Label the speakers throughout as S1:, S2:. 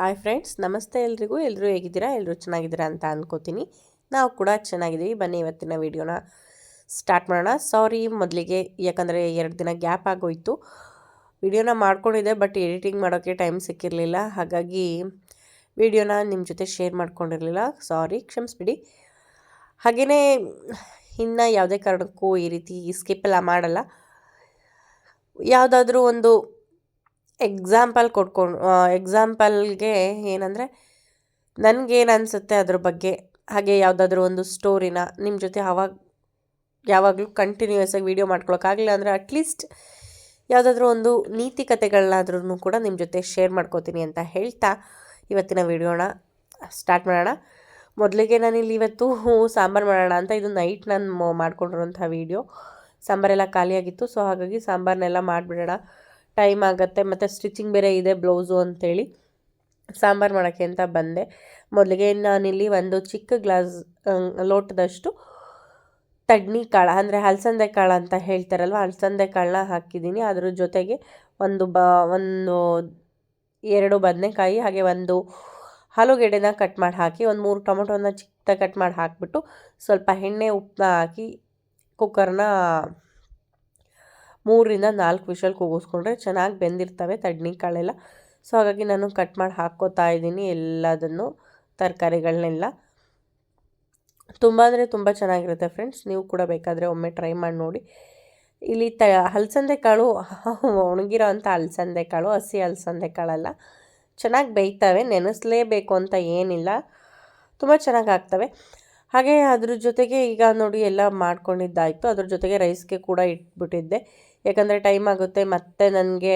S1: Hi friends, ನಮಸ್ತೆ ಎಲ್ರಿಗೂ. ಎಲ್ಲರೂ ಹೇಗಿದ್ದೀರಾ? ಎಲ್ಲರೂ ಚೆನ್ನಾಗಿದ್ದೀರಾ ಅಂತ ಅಂದ್ಕೋತೀನಿ ನಾವು ಕೂಡ ಚೆನ್ನಾಗಿದ್ದೀವಿ. ಬನ್ನಿ ಇವತ್ತಿನ ವಿಡಿಯೋನ ಸ್ಟಾರ್ಟ್ ಮಾಡೋಣ. ಸಾರಿ ಮೊದಲಿಗೆ, ಯಾಕಂದರೆ ಎರಡು ದಿನ ಗ್ಯಾಪ್ ಆಗೋಯ್ತು. ವಿಡಿಯೋನ ಮಾಡ್ಕೊಂಡಿದ್ದೆ, ಬಟ್ ಎಡಿಟಿಂಗ್ ಮಾಡೋಕ್ಕೆ ಟೈಮ್ ಸಿಕ್ಕಿರಲಿಲ್ಲ. ಹಾಗಾಗಿ ವಿಡಿಯೋನ ನಿಮ್ಮ ಜೊತೆ ಶೇರ್ ಮಾಡ್ಕೊಂಡಿರಲಿಲ್ಲ. ಸಾರಿ, ಕ್ಷಮಿಸ್ಬಿಡಿ. ಹಾಗೆಯೇ ಇನ್ನು ಯಾವುದೇ ಕಾರಣಕ್ಕೂ ಈ ರೀತಿ ಸ್ಕಿಪ್ ಎಲ್ಲ ಮಾಡಲ್ಲ. ಯಾವುದಾದ್ರೂ ಒಂದು ಎಕ್ಸಾಂಪಲ್ ಕೊಟ್ಕೊಂಡು ಎಕ್ಸಾಂಪಲ್ಗೆ ಏನಂದರೆ ನನಗೇನು ಅನಿಸುತ್ತೆ ಅದ್ರ ಬಗ್ಗೆ, ಹಾಗೆ ಯಾವುದಾದ್ರೂ ಒಂದು ಸ್ಟೋರಿನ ನಿಮ್ಮ ಜೊತೆ ಅವಾಗ, ಯಾವಾಗಲೂ ಕಂಟಿನ್ಯೂಯಸ್ ಆಗಿ ವೀಡಿಯೋ ಮಾಡ್ಕೊಳಕ್ಕಾಗಲಿಲ್ಲ ಅಂದರೆ ಅಟ್ಲೀಸ್ಟ್ ಯಾವುದಾದ್ರೂ ಒಂದು ನೀತಿ ಕಥೆಗಳನ್ನಾದ್ರೂ ಕೂಡ ನಿಮ್ಮ ಜೊತೆ ಶೇರ್ ಮಾಡ್ಕೋತೀನಿ ಅಂತ ಹೇಳ್ತಾ ಇವತ್ತಿನ ವೀಡಿಯೋನ ಸ್ಟಾರ್ಟ್ ಮಾಡೋಣ. ಮೊದಲಿಗೆ ನಾನಿಲ್ಲಿ ಇವತ್ತು ಸಾಂಬಾರು ಮಾಡೋಣ ಅಂತ, ಇದು ನೈಟ್ ನಾನು ಮಾಡ್ಕೊಂಡಿರೋಂಥ ವೀಡಿಯೋ ಸಾಂಬಾರೆಲ್ಲ ಖಾಲಿಯಾಗಿತ್ತು, ಸೊ ಹಾಗಾಗಿ ಸಾಂಬಾರನ್ನೆಲ್ಲ ಮಾಡಿಬಿಡೋಣ. ಟೈಮ್ ಆಗುತ್ತೆ, ಮತ್ತು ಸ್ಟಿಚಿಂಗ್ ಬೇರೆ ಇದೆ, ಬ್ಲೌಸು ಅಂಥೇಳಿ ಸಾಂಬಾರು ಮಾಡೋಕ್ಕೆ ಅಂತ ಬಂದೆ. ಮೊದಲಿಗೆ ನಾನಿಲ್ಲಿ ಒಂದು ಚಿಕ್ಕ ಗ್ಲಾಸ್ ಲೋಟದಷ್ಟು ತಡ್ನಿ ಕಾಳು, ಅಂದರೆ ಹಲಸಂದೆ ಕಾಳು ಅಂತ ಹೇಳ್ತಾರಲ್ವ, ಹಲಸಂದೆ ಕಾಳನ್ನ ಹಾಕಿದ್ದೀನಿ. ಅದ್ರ ಜೊತೆಗೆ ಒಂದು ಬ, ಒಂದು ಎರಡು ಬದನೆಕಾಯಿ, ಹಾಗೆ ಒಂದು ಆಲೂಗೆಡ್ಡೆನ ಕಟ್ ಮಾಡಿ ಹಾಕಿ, ಒಂದು ಮೂರು ಟೊಮೊಟೊನ ಚಿಕ್ಕ ಕಟ್ ಮಾಡಿ ಹಾಕಿಬಿಟ್ಟು ಸ್ವಲ್ಪ ಎಣ್ಣೆ ಉಪ್ಪನ್ನ ಹಾಕಿ, ಕುಕ್ಕರ್ನ ಮೂರರಿಂದ ನಾಲ್ಕು ವಿಷಲ್ ಕೂಗಿಸ್ಕೊಂಡ್ರೆ ಚೆನ್ನಾಗಿ ಬೆಂದಿರ್ತವೆ ತಡ್ನಿ ಕಾಳೆಲ್ಲ. ಸೊ, ಹಾಗಾಗಿ ನಾನು ಕಟ್ ಮಾಡಿ ಹಾಕ್ಕೋತಾ ಇದ್ದೀನಿ ಎಲ್ಲದನ್ನು ತರಕಾರಿಗಳನ್ನೆಲ್ಲ ತುಂಬ ಅಂದರೆ ತುಂಬ ಚೆನ್ನಾಗಿರುತ್ತೆ ಫ್ರೆಂಡ್ಸ್, ನೀವು ಕೂಡ ಬೇಕಾದರೆ ಒಮ್ಮೆ ಟ್ರೈ ಮಾಡಿ ನೋಡಿ. ಇಲ್ಲಿ ತ, ಹಲಸಂದೆ ಕಾಳು ಒಣಗಿರೋ ಅಂಥ ಅಲಸಂದೆ ಕಾಳು, ಹಸಿ ಹಲಸಂದೆ ಕಾಳೆಲ್ಲ. ಚೆನ್ನಾಗಿ ಬೇಯ್ತವೆ, ನೆನೆಸಲೇಬೇಕು ಅಂತ ಏನಿಲ್ಲ. ತುಂಬ ಚೆನ್ನಾಗಿ ಆಗ್ತವೆ. ಹಾಗೆ ಅದ್ರ ಜೊತೆಗೆ ಈಗ ನೋಡಿ ಎಲ್ಲ ಮಾಡ್ಕೊಂಡಿದ್ದಾಯಿತು. ಅದ್ರ ಜೊತೆಗೆ ರೈಸ್ಗೆ ಕೂಡ ಇಟ್ಬಿಟ್ಟಿದ್ದೆ. ಯಾಕಂದರೆ ಟೈಮ್ ಆಗುತ್ತೆ, ಮತ್ತೆ ನನಗೆ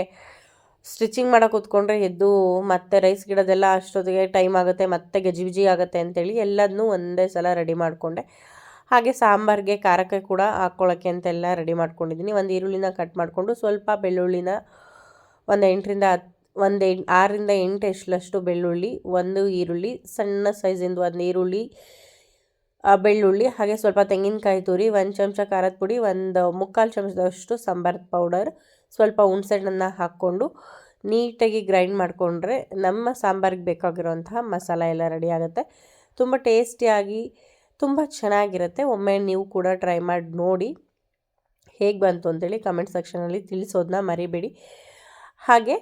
S1: ಸ್ಟಿಚಿಂಗ್ ಮಾಡೋಕೆ ಕೂತ್ಕೊಂಡ್ರೆ ಎದ್ದು ಮತ್ತೆ ರೈಸ್ ಗಿಡದೆಲ್ಲ ಅಷ್ಟೊತ್ತಿಗೆ ಟೈಮ್ ಆಗುತ್ತೆ, ಮತ್ತೆ ಗಜಿಬಿಜಿ ಆಗುತ್ತೆ ಅಂತೇಳಿ ಎಲ್ಲದನ್ನೂ ಒಂದೇ ಸಲ ರೆಡಿ ಮಾಡಿಕೊಂಡೆ. ಹಾಗೆ ಸಾಂಬಾರಿಗೆ ಖಾರಕ್ಕೆ ಕೂಡ ಹಾಕ್ಕೊಳ್ಳೋಕ್ಕೆ ಅಂತೆಲ್ಲ ರೆಡಿ ಮಾಡ್ಕೊಂಡಿದ್ದೀನಿ ಒಂದು ಈರುಳ್ಳಿನ ಕಟ್ ಮಾಡಿಕೊಂಡು ಸ್ವಲ್ಪ ಬೆಳ್ಳುಳ್ಳಿನ ಒಂದು ಎಂಟರಿಂದ ಒಂದು ಎಂಟು ಆರರಿಂದ ಎಂಟು ಎಷ್ಟಲಷ್ಟು ಬೆಳ್ಳುಳ್ಳಿ, ಒಂದು ಈರುಳ್ಳಿ, ಸಣ್ಣ ಸೈಜಿಂದು ಒಂದು ಈರುಳ್ಳಿ ಬೆಳ್ಳುಳ್ಳಿ, ಹಾಗೆ ಸ್ವಲ್ಪ ತೆಂಗಿನಕಾಯಿ ತುರಿ, ಒಂದು ಚಮಚ ಖಾರದ ಪುಡಿ, ಒಂದು ಮುಕ್ಕಾಲು ಚಮಚದಷ್ಟು ಸಾಂಬಾರ್ ಪೌಡರ್. ಸ್ವಲ್ಪ ಹುಣ್ಸೆಹಣ್ಣನ್ನು ಹಾಕ್ಕೊಂಡು ನೀಟಾಗಿ ಗ್ರೈಂಡ್ ಮಾಡಿಕೊಂಡ್ರೆ ನಮ್ಮ ಸಾಂಬಾರಿಗೆ ಬೇಕಾಗಿರೋಂತಹ ಮಸಾಲ ಎಲ್ಲ ರೆಡಿ ಆಗುತ್ತೆ. ತುಂಬ ಟೇಸ್ಟಿಯಾಗಿ, ತುಂಬ ಚೆನ್ನಾಗಿರುತ್ತೆ. ಒಮ್ಮೆ ನೀವು ಕೂಡ ಟ್ರೈ ಮಾಡಿ, ನೋಡಿ ಹೇಗೆ ಬಂತು ಅಂತೇಳಿ ಕಮೆಂಟ್ ಸೆಕ್ಷನಲ್ಲಿ ತಿಳಿಸೋದನ್ನ ಮರಿಬೇಡಿ. ಹಾಗೆ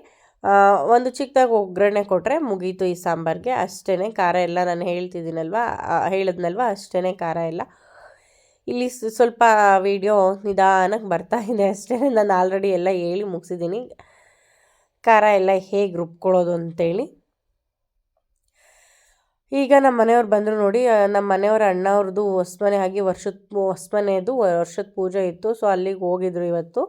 S1: ಒಂದು ಚಿಕ್ಕದಾಗಿ ಒಗ್ಗರಣೆ ಕೊಟ್ಟರೆ ಮುಗೀತು ಈ ಸಾಂಬಾರಿಗೆ. ಅಷ್ಟೇ ಖಾರ ಎಲ್ಲ ನಾನು ಹೇಳ್ತಿದ್ದೀನಲ್ವ? ಹೇಳಿದ್ನಲ್ವ? ಅಷ್ಟೇ ಖಾರ ಎಲ್ಲ. ಇಲ್ಲಿ ಸ್ವಲ್ಪ ವಿಡಿಯೋ ನಿಧಾನಕ್ಕೆ ಬರ್ತಾ ಇದೆ ಅಷ್ಟೇ ನಾನು ಆಲ್ರೆಡಿ ಎಲ್ಲ ಹೇಳಿ ಮುಗಿಸಿದ್ದೀನಿ. ಖಾರ ಎಲ್ಲ ಹೇಗೆ ರುಬ್ಕೊಳ್ಳೋದು ಅಂತೇಳಿ. ಈಗ ನಮ್ಮ ಮನೆಯವ್ರು ಬಂದರು ನೋಡಿ ನಮ್ಮ ಮನೆಯವ್ರ ಅಣ್ಣವ್ರದ್ದು ಹೊಸ್ಮನೆ ಆಗಿ ವರ್ಷದ ಹೊಸ್ಮನೆದು ವರ್ಷದ ಪೂಜೆ ಇತ್ತು. ಸೊ ಅಲ್ಲಿಗೆ ಹೋಗಿದ್ರು ಇವತ್ತು.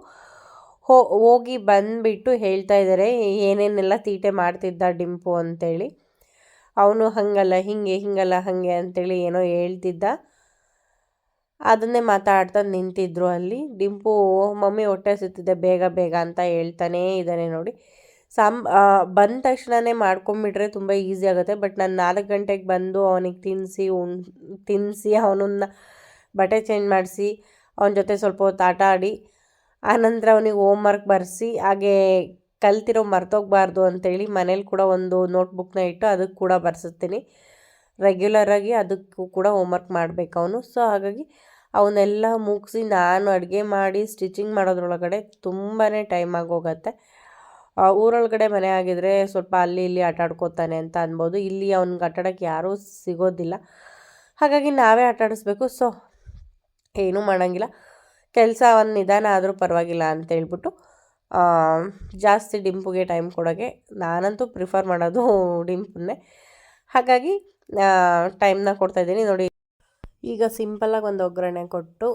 S1: ಹೋ, ಹೋಗಿ ಬಂದುಬಿಟ್ಟು ಹೇಳ್ತಾ ಇದ್ದಾರೆ ಏನೇನೆಲ್ಲ ತೀಟೆ ಮಾಡ್ತಿದ್ದ ಡಿಂಪು ಅಂತೇಳಿ. ಅವನು ಹಾಗಲ್ಲ, ಹೀಗೆ, ಹೀಗಲ್ಲ, ಹಾಗೆ ಅಂತೇಳಿ ಏನೋ ಹೇಳ್ತಿದ್ದ. ಅದನ್ನೇ ಮಾತಾಡ್ತಾ ನಿಂತಿದ್ರು ಅಲ್ಲಿ. ಡಿಂಪು, ಮಮ್ಮಿ ಹೊಟ್ಟೆ ಸುತ್ತಿದೆ ಬೇಗ ಬೇಗ ಅಂತ ಹೇಳ್ತಾನೇ ಇದ್ದಾನೆ ನೋಡಿ. ಸಾಂಬ್ ಬಂದ ತಕ್ಷಣವೇ ಮಾಡ್ಕೊಂಬಿಟ್ರೆ ತುಂಬ ಈಸಿ ಆಗುತ್ತೆ, ಬಟ್ ನಾನು ನಾಲ್ಕು ಗಂಟೆಗೆ ಬಂದು ಅವನಿಗೆ ತಿನ್ನಿಸಿ, ಉಣ್, ತಿನ್ನಿಸಿ, ಅವನನ್ನ ಬಟ್ಟೆ ಚೇಂಜ್ ಮಾಡಿಸಿ, ಅವನ ಜೊತೆ ಸ್ವಲ್ಪ ಹೊತ್ತು ಆಟ ಆಡಿ ಆನಂತರ ಅವನಿಗೆ ಹೋಮ್ ವರ್ಕ್ ಬರೆಸಿ, ಹಾಗೆ ಕಲ್ತಿರೋ ಮರ್ತೋಗ್ಬಾರ್ದು ಅಂತೇಳಿ ಮನೇಲಿ ಕೂಡ ಒಂದು ನೋಟ್ಬುಕ್ನ ಇಟ್ಟು ಅದಕ್ಕೆ ಕೂಡ ಬರ್ಸುತ್ತೀನಿ ರೆಗ್ಯುಲರಾಗಿ ಅದಕ್ಕೂ ಕೂಡ ಹೋಮ್ವರ್ಕ್ ಮಾಡಬೇಕು ಅವನು. ಸೊ ಹಾಗಾಗಿ ಅವನ್ನೆಲ್ಲ ಮುಗಿಸಿ ನಾನು ಅಡುಗೆ ಮಾಡಿ ಸ್ಟಿಚಿಂಗ್ ಮಾಡೋದ್ರೊಳಗಡೆ ತುಂಬಾ ಟೈಮ್ ಆಗೋಗತ್ತೆ. ಊರೊಳಗಡೆ ಮನೆ ಆಗಿದ್ರೆ ಸ್ವಲ್ಪ ಅಲ್ಲಿ ಇಲ್ಲಿ ಆಟ ಆಡ್ಕೋತಾನೆ ಅಂತ ಅನ್ಬೋದು. ಇಲ್ಲಿ ಅವ್ನಿಗೆ ಆಟಾಡೋಕ್ಕೆ ಯಾರೂ ಸಿಗೋದಿಲ್ಲ. ಹಾಗಾಗಿ ನಾವೇ ಆಟಾಡಿಸ್ಬೇಕು ಸೊ ಏನೂ ಮಾಡೋಂಗಿಲ್ಲ. ಕೆಲಸ ಒಂದು ನಿಧಾನ ಆದರೂ ಪರವಾಗಿಲ್ಲ ಅಂತ ಹೇಳ್ಬಿಟ್ಟು ಜಾಸ್ತಿ ಡಿಂಪುಗೆ ಟೈಮ್ ಕೊಡೋಕ್ಕೆ ನಾನಂತೂ ಪ್ರಿಫರ್ ಮಾಡೋದು ಡಿಂಪನ್ನೇ. ಹಾಗಾಗಿ ಟೈಮ್ನ ಕೊಡ್ತಾಯಿದ್ದೀನಿ ನೋಡಿ, ಈಗ ಸಿಂಪಲ್ಲಾಗಿ ಒಂದು ಒಗ್ಗರಣೆ ಕೊಟ್ಟು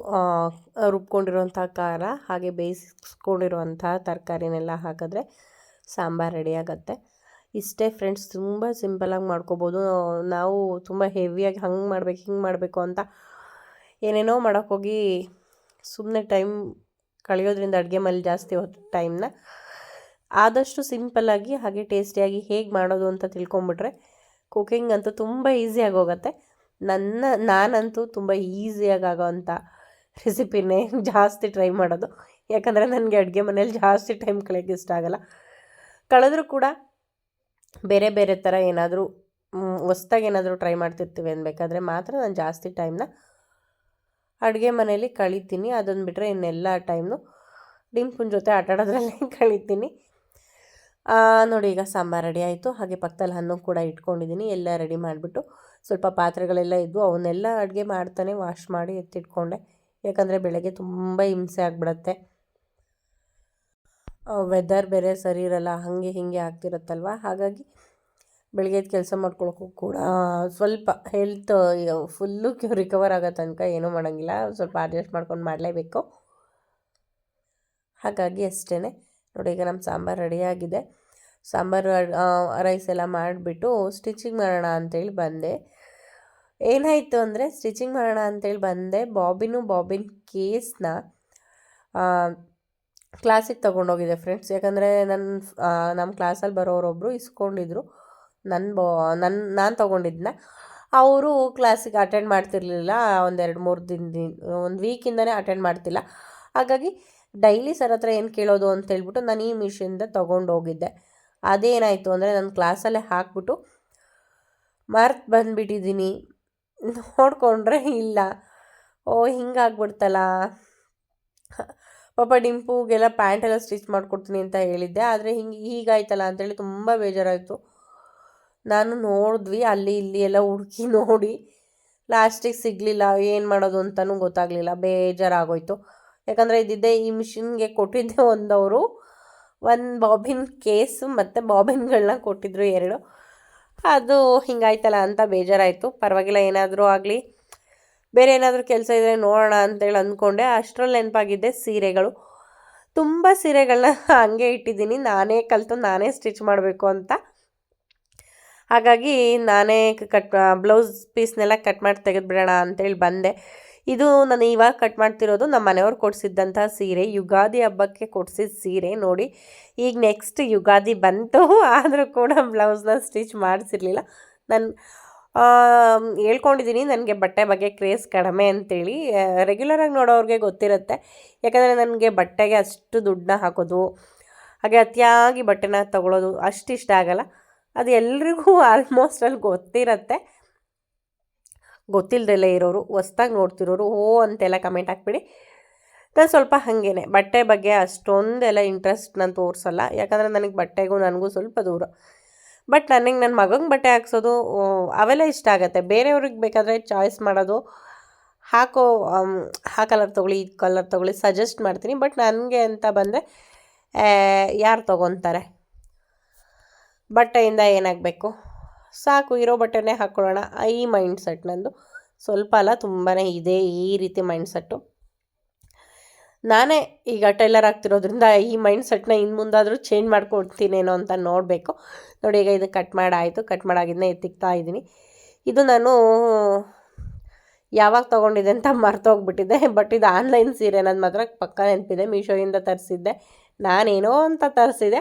S1: ರುಬ್ಕೊಂಡಿರುವಂಥ ಖಾರ, ಹಾಗೆ ಬೇಯಿಸ್ಕೊಂಡಿರುವಂಥ ತರಕಾರಿನೆಲ್ಲ ಹಾಕಿದ್ರೆ ಸಾಂಬಾರು ರೆಡಿ ಆಗುತ್ತೆ. ಇಷ್ಟೇ ಫ್ರೆಂಡ್ಸ್ ತುಂಬ ಸಿಂಪಲ್ಲಾಗಿ ಮಾಡ್ಕೋಬೋದು. ನಾವು ತುಂಬ ಹೆವಿಯಾಗಿ ಹಂಗೆ ಮಾಡ್ಬೇಕು, ಹಿಂಗೆ ಮಾಡಬೇಕು ಅಂತ ಏನೇನೋ ಮಾಡೋಕ್ಕೋಗಿ ಸುಮ್ಮನೆ ಟೈಮ್ ಕಳೆಯೋದ್ರಿಂದ ಅಡುಗೆ ಮೇಲೆ ಜಾಸ್ತಿ ಹೊತ್ತು ಟೈಮ್ನ ಆದಷ್ಟು ಸಿಂಪಲ್ಲಾಗಿ ಹಾಗೆ ಟೇಸ್ಟಿಯಾಗಿ ಹೇಗೆ ಮಾಡೋದು ಅಂತ ತಿಳ್ಕೊಂಬಿಟ್ರೆ ಕುಕಿಂಗ್ ಅಂತೂ ತುಂಬ ಈಸಿಯಾಗಿ ಹೋಗುತ್ತೆ ನನ್ನ, ನಾನಂತೂ ತುಂಬ ಈಸಿಯಾಗಿ ಆಗೋವಂಥ ರೆಸಿಪಿನೇ ಜಾಸ್ತಿ ಟ್ರೈ ಮಾಡೋದು. ಯಾಕಂದರೆ ನನಗೆ ಅಡುಗೆ ಮನೇಲಿ ಜಾಸ್ತಿ ಟೈಮ್ ಕಳೆಯೋಕ್ಕೆ ಇಷ್ಟ ಆಗೋಲ್ಲ. ಕಳೆದ್ರೂ ಕೂಡ ಬೇರೆ ಬೇರೆ ಥರ ಏನಾದರೂ ಹೊಸ್ದಾಗಿ ಏನಾದರೂ ಟ್ರೈ ಮಾಡ್ತಿರ್ತೀವಿ ಅನ್ಬೇಕಾದ್ರೆ ಮಾತ್ರ ನಾನು ಜಾಸ್ತಿ ಟೈಮ್ನ ಅಡುಗೆ ಮನೇಲಿ ಕಳೀತೀನಿ. ಅದನ್ನು ಬಿಟ್ಟರೆ ಇನ್ನೆಲ್ಲ ಟೈಮ್ನು ಡಿಂಪುನ ಜೊತೆ ಆಟಾಡೋದ್ರಲ್ಲೇ ಕಳಿತೀನಿ. ಕಳೀತೀನಿ ನೋಡಿ ಈಗ ಸಾಂಬಾರು ರೆಡಿ ಆಯಿತು. ಹಾಗೆ ಪಕ್ಕದಲ್ಲಿ ಹಣ್ಣು ಕೂಡ ಇಟ್ಕೊಂಡಿದ್ದೀನಿ ಎಲ್ಲ ರೆಡಿ ಮಾಡಿಬಿಟ್ಟು ಸ್ವಲ್ಪ ಪಾತ್ರೆಗಳೆಲ್ಲ ಇದ್ವು. ಅವನ್ನೆಲ್ಲ ಅಡುಗೆ ಮಾಡ್ತಾನೆ ವಾಶ್ ಮಾಡಿ ಎತ್ತಿಟ್ಕೊಂಡೆ. ಯಾಕಂದರೆ ಬೆಳಗ್ಗೆ ತುಂಬ ಹಿಂಸೆ ಆಗಿಬಿಡತ್ತೆ. ವೆದರ್ ಬೇರೆ ಸರಿ ಇರಲ್ಲ. ಹಾಗೆ ಹೀಗೆ ಆಗ್ತಿರತ್ತಲ್ವ? ಹಾಗಾಗಿ ಬೆಳಗ್ಗೆ ಕೆಲಸ ಮಾಡ್ಕೊಳ್ಳೋಕ್ಕೂ ಕೂಡ ಸ್ವಲ್ಪ ಹೆಲ್ತ್ ಫುಲ್ಲು ರಿಕವರ್ ಆಗೋ ತನಕ ಏನೂ ಮಾಡೋಂಗಿಲ್ಲ. ಸ್ವಲ್ಪ ಅಡ್ಜಸ್ಟ್ ಮಾಡ್ಕೊಂಡು ಮಾಡಲೇಬೇಕು. ಹಾಗಾಗಿ ಅಷ್ಟೇ ನೋಡಿ, ಈಗ ನಮ್ಮ ಸಾಂಬಾರು ರೆಡಿಯಾಗಿದೆ ಸಾಂಬಾರು ರೈಸ್ ಎಲ್ಲ ಮಾಡಿಬಿಟ್ಟು ಸ್ಟಿಚಿಂಗ್ ಮಾಡೋಣ ಅಂತೇಳಿ ಬಂದೆ. ಏನಾಯಿತು ಅಂದರೆ ಸ್ಟಿಚಿಂಗ್ ಮಾಡೋಣ ಅಂತೇಳಿ ಬಂದೆ. ಬಾಬಿನು ಬಾಬಿನ್ ಕೇಸ್ನ ಕ್ಲಾಸಿಗೆ ತೊಗೊಂಡೋಗಿದೆ ಫ್ರೆಂಡ್ಸ್ ಯಾಕಂದರೆ ನನ್ನ ನಮ್ಮ ಕ್ಲಾಸಲ್ಲಿ ಬರೋರೊಬ್ಬರು ಇಸ್ಕೊಂಡಿದ್ರು. ನನ್ನ ಬೋ ನನ್ನ ನಾನು ತೊಗೊಂಡಿದ್ದನ್ನ ಅವರು ಕ್ಲಾಸಿಗೆ ಅಟೆಂಡ್ ಮಾಡ್ತಿರ್ಲಿಲ್ಲ. ಒಂದೆರಡು ಮೂರು ದಿನ ಒಂದು ವೀಕಿಂದನೇ ಅಟೆಂಡ್ ಮಾಡ್ತಿಲ್ಲ. ಹಾಗಾಗಿ ಡೈಲಿ ಸರ್ ಹತ್ರ ಏನು ಕೇಳೋದು ಅಂತ ಹೇಳ್ಬಿಟ್ಟು ನಾನು ಈ ಮಿಷಿನ್ದ ತೊಗೊಂಡು ಹೋಗಿದ್ದೆ. ಅದೇನಾಯಿತು ಅಂದರೆ ನನ್ನ ಕ್ಲಾಸಲ್ಲೇ ಹಾಕ್ಬಿಟ್ಟು ಮರ್ತು ಬಂದುಬಿಟ್ಟಿದ್ದೀನಿ ನೋಡಿಕೊಂಡ್ರೆ ಇಲ್ಲ. ಓ, ಹಿಂಗಾಗ್ಬಿಡ್ತಲ್ಲ. ಪಾಪ ಡಿಂಪುಗೆಲ್ಲ ಪ್ಯಾಂಟೆಲ್ಲ ಸ್ಟಿಚ್ ಮಾಡಿಕೊಡ್ತೀನಿ ಅಂತ ಹೇಳಿದ್ದೆ. ಆದರೆ ಹಿಂಗೆ, ಹೀಗಾಯ್ತಲ್ಲ ಅಂತೇಳಿ ತುಂಬ ಬೇಜಾರಾಯಿತು. ನಾನು ನೋಡಿದ್ವಿ, ಅಲ್ಲಿ ಇಲ್ಲಿ ಎಲ್ಲ ಹುಡುಕಿ ನೋಡಿ. ಲಾಸ್ಟಿಗೆ ಸಿಗಲಿಲ್ಲ, ಏನು ಮಾಡೋದು ಅಂತಲೂ ಗೊತ್ತಾಗಲಿಲ್ಲ, ಬೇಜಾರಾಗೋಯಿತು. ಯಾಕಂದರೆ ಇದ್ದಿದ್ದೆ ಈ ಮಿಷಿನ್ಗೆ ಕೊಟ್ಟಿದ್ದೆ ಒಂದವರು. ಒಂದು ಬಾಬಿನ್ ಕೇಸು ಮತ್ತು ಬಾಬಿನ್ಗಳನ್ನ ಕೊಟ್ಟಿದ್ರು ಎರಡು. ಅದು ಹಿಂಗಾಯ್ತಲ್ಲ ಅಂತ ಬೇಜಾರಾಯಿತು. ಪರವಾಗಿಲ್ಲ, ಏನಾದರೂ ಆಗಲಿ. ಬೇರೆ ಏನಾದರೂ ಕೆಲಸ ಇದ್ದರೆ ನೋಡೋಣ ಅಂತೇಳಿ ಅಂದ್ಕೊಂಡೆ. ಅಷ್ಟರಲ್ಲಿ ನೆನಪಾಗಿದ್ದೆ ಸೀರೆಗಳು. ತುಂಬ ಸೀರೆಗಳನ್ನ ಹಂಗೆ ಇಟ್ಟಿದ್ದೀನಿ. ನಾನೇ ಕಲಿತು, ನಾನೇ ಸ್ಟಿಚ್ ಮಾಡಬೇಕು ಅಂತ. ಹಾಗಾಗಿ ನಾನೇ ಕಟ್ ಬ್ಲೌಸ್ ಪೀಸ್ನೆಲ್ಲ ಕಟ್ ಮಾಡಿ ತೆಗೆದುಬಿಡೋಣ ಅಂತೇಳಿ ಬಂದೆ. ಇದು ನಾನು ಇವಾಗ ಕಟ್ ಮಾಡ್ತಿರೋದು ನಮ್ಮ ಮನೆಯವ್ರು ಕೊಡಿಸಿದ್ದಂಥ ಸೀರೆ, ಯುಗಾದಿ ಹಬ್ಬಕ್ಕೆ ಕೊಡಿಸಿದ ಸೀರೆ ನೋಡಿ. ಈಗ ನೆಕ್ಸ್ಟ್ ಯುಗಾದಿ ಬಂತು ಆದರೂ ಕೂಡ ಬ್ಲೌಸ್ನ ಸ್ಟಿಚ್ ಮಾಡಿಸಿರ್ಲಿಲ್ಲ. ನಾನು ಹೇಳ್ಕೊಂಡಿದ್ದೀನಿ ನನಗೆ ಬಟ್ಟೆ ಬಗ್ಗೆ ಕ್ರೇಸ್ ಕಡಿಮೆ ಅಂತೇಳಿ. ರೆಗ್ಯುಲರಾಗಿ ನೋಡೋರಿಗೆ ಗೊತ್ತಿರುತ್ತೆ. ಯಾಕಂದರೆ ನನಗೆ ಬಟ್ಟೆಗೆ ಅಷ್ಟು ದುಡ್ಡನ್ನ ಹಾಕೋದು, ಹಾಗೆ ಅತಿಯಾಗಿ ಬಟ್ಟೆನ ತಗೊಳ್ಳೋದು ಅಷ್ಟು ಇಷ್ಟ ಆಗಲ್ಲ. ಅದು ಎಲ್ರಿಗೂ ಆಲ್ಮೋಸ್ಟ್ ಅಲ್ಲಿ ಗೊತ್ತಿರತ್ತೆ. ಗೊತ್ತಿಲ್ಲದೆಲ್ಲ ಇರೋರು, ಹೊಸ್ದಾಗಿ ನೋಡ್ತಿರೋರು, ಓ ಅಂತೆಲ್ಲ ಕಮೆಂಟ್ ಹಾಕ್ಬಿಡಿ. ನಾನು ಸ್ವಲ್ಪ ಹಾಗೇನೆ, ಬಟ್ಟೆ ಬಗ್ಗೆ ಅಷ್ಟೊಂದೆಲ್ಲ ಇಂಟ್ರೆಸ್ಟ್ ನಾನು ತೋರಿಸಲ್ಲ. ಯಾಕಂದರೆ ನನಗೆ ಬಟ್ಟೆಗೂ ನನಗೂ ಸ್ವಲ್ಪ ದೂರ. ಬಟ್ ನನಗೆ ನನ್ನ ಮಗಂಗೆ ಬಟ್ಟೆ ಹಾಕ್ಸೋದು ಅವೆಲ್ಲ ಇಷ್ಟ ಆಗುತ್ತೆ. ಬೇರೆಯವ್ರಿಗೆ ಬೇಕಾದರೆ ಚಾಯ್ಸ್ ಮಾಡೋದು, ಹಾಕೋ ಆ ಕಲರ್ ತೊಗೊಳ್ಳಿ, ಈ ಕಲರ್ ತೊಗೊಳ್ಳಿ ಸಜೆಸ್ಟ್ ಮಾಡ್ತೀನಿ. ಬಟ್ ನನಗೆ ಅಂತ ಬಂದರೆ ಯಾರು ತೊಗೊತಾರೆ? ಬಟ್ಟೆಯಿಂದ ಏನಾಗಬೇಕು? ಸಾಕು, ಇರೋ ಬಟ್ಟೆನೇ ಹಾಕ್ಕೊಳ್ಳೋಣ ಈ ಮೈಂಡ್ ಸೆಟ್ ನಂದು. ಸ್ವಲ್ಪ ಅಲ್ಲ ತುಂಬಾ ಇದೆ ಈ ರೀತಿ ಮೈಂಡ್ ಸೆಟ್ಟು ನಾನೇ ಈಗ ಟೈಲರ್ ಆಗ್ತಿರೋದ್ರಿಂದ ಈ ಮೈಂಡ್ ಸೆಟ್ನ ಇನ್ನು ಮುಂದಾದರೂ ಚೇಂಜ್ ಮಾಡ್ಕೊಡ್ತೀನೇನೋ ಅಂತ ನೋಡಬೇಕು. ನೋಡಿ, ಈಗ ಇದು ಕಟ್ ಮಾಡಾಯಿತು ಕಟ್ ಮಾಡಾಗಿದ್ದನ್ನ ಎತ್ತಿಕ್ತಾ ಇದ್ದೀನಿ. ಇದು ನಾನು ಯಾವಾಗ ತೊಗೊಂಡಿದ್ದೆ ಅಂತ ಮರ್ತೋಗ್ಬಿಟ್ಟಿದ್ದೆ ಬಟ್ ಇದು ಆನ್ಲೈನ್ ಸೀರೆ ನನ್ನ ಮಾತ್ರ ಪಕ್ಕ ನೆನಪಿದೆ. ಮೀಶೋಯಿಂದ ತರಿಸಿದ್ದೆ. ನಾನೇನೋ ಅಂತ ತರಿಸಿದೆ.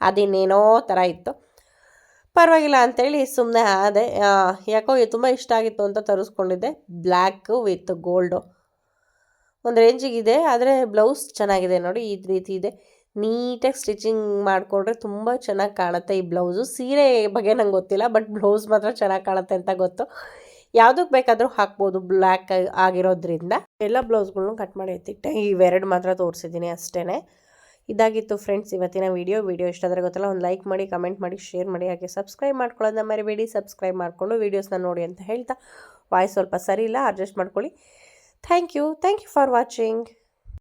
S1: ಅದಿನ್ನೇನೋ ಥರ ಇತ್ತು. ಪರವಾಗಿಲ್ಲ ಅಂಥೇಳಿ ಸುಮ್ಮನೆ ಆದೆ ಯಾಕೋ ತುಂಬ ಇಷ್ಟ ಆಗಿತ್ತು ಅಂತ ತರಿಸ್ಕೊಂಡಿದ್ದೆ. ಬ್ಲ್ಯಾಕು ವಿತ್ ಗೋಲ್ಡು ಒಂದು ರೇಂಜಿಗಿದೆ ಆದರೆ ಬ್ಲೌಸ್ ಚೆನ್ನಾಗಿದೆ ನೋಡಿ, ಈ ರೀತಿ ಇದೆ. ನೀಟಾಗಿ ಸ್ಟಿಚಿಂಗ್ ಮಾಡಿಕೊಂಡ್ರೆ ತುಂಬ ಚೆನ್ನಾಗಿ ಕಾಣುತ್ತೆ ಈ ಬ್ಲೌಸು ಸೀರೆ ಬಗ್ಗೆ ನಂಗೆ ಗೊತ್ತಿಲ್ಲ ಬಟ್ ಬ್ಲೌಸ್ ಮಾತ್ರ ಚೆನ್ನಾಗಿ ಕಾಣುತ್ತೆ ಅಂತ ಗೊತ್ತು. ಯಾವುದಕ್ಕೆ ಬೇಕಾದರೂ ಹಾಕ್ಬೋದು ಬ್ಲ್ಯಾಕ್ ಆಗಿರೋದ್ರಿಂದ. ಎಲ್ಲ ಬ್ಲೌಸ್ಗಳ್ನು ಕಟ್ ಮಾಡಿ ಎತ್ತಿಟ್ಟೆ. ಇವೆರಡು ಮಾತ್ರ ತೋರಿಸಿದ್ದೀನಿ ಅಷ್ಟೇ ಇದಾಗಿತ್ತು ಫ್ರೆಂಡ್ಸ್ ಇವತ್ತಿನ ವಿಡಿಯೋ ವೀಡಿಯೋ ಇಷ್ಟ ಆದರೆ ಗೊತ್ತಲ್ಲ, ಒಂದು ಲೈಕ್ ಮಾಡಿ ಕಮೆಂಟ್ ಮಾಡಿ ಶೇರ್ ಮಾಡಿ, ಹಾಗೆ ಸಬ್ಸ್ಕ್ರೈಬ್ ಮಾಡ್ಕೊಳ್ಳೋದನ್ನ ಮರಿಬೇಡಿ. ಸಬ್ಸ್ಕ್ರೈಬ್ ಮಾಡಿಕೊಂಡು ವೀಡಿಯೋಸ್ನ ನೋಡಿ ಅಂತ ಹೇಳ್ತಾ, ವಾಯ್ಸ್ ಸ್ವಲ್ಪ ಸರಿ ಇಲ್ಲ ಅಡ್ಜಸ್ಟ್ ಮಾಡ್ಕೊಳ್ಳಿ. Thank you thank you for watching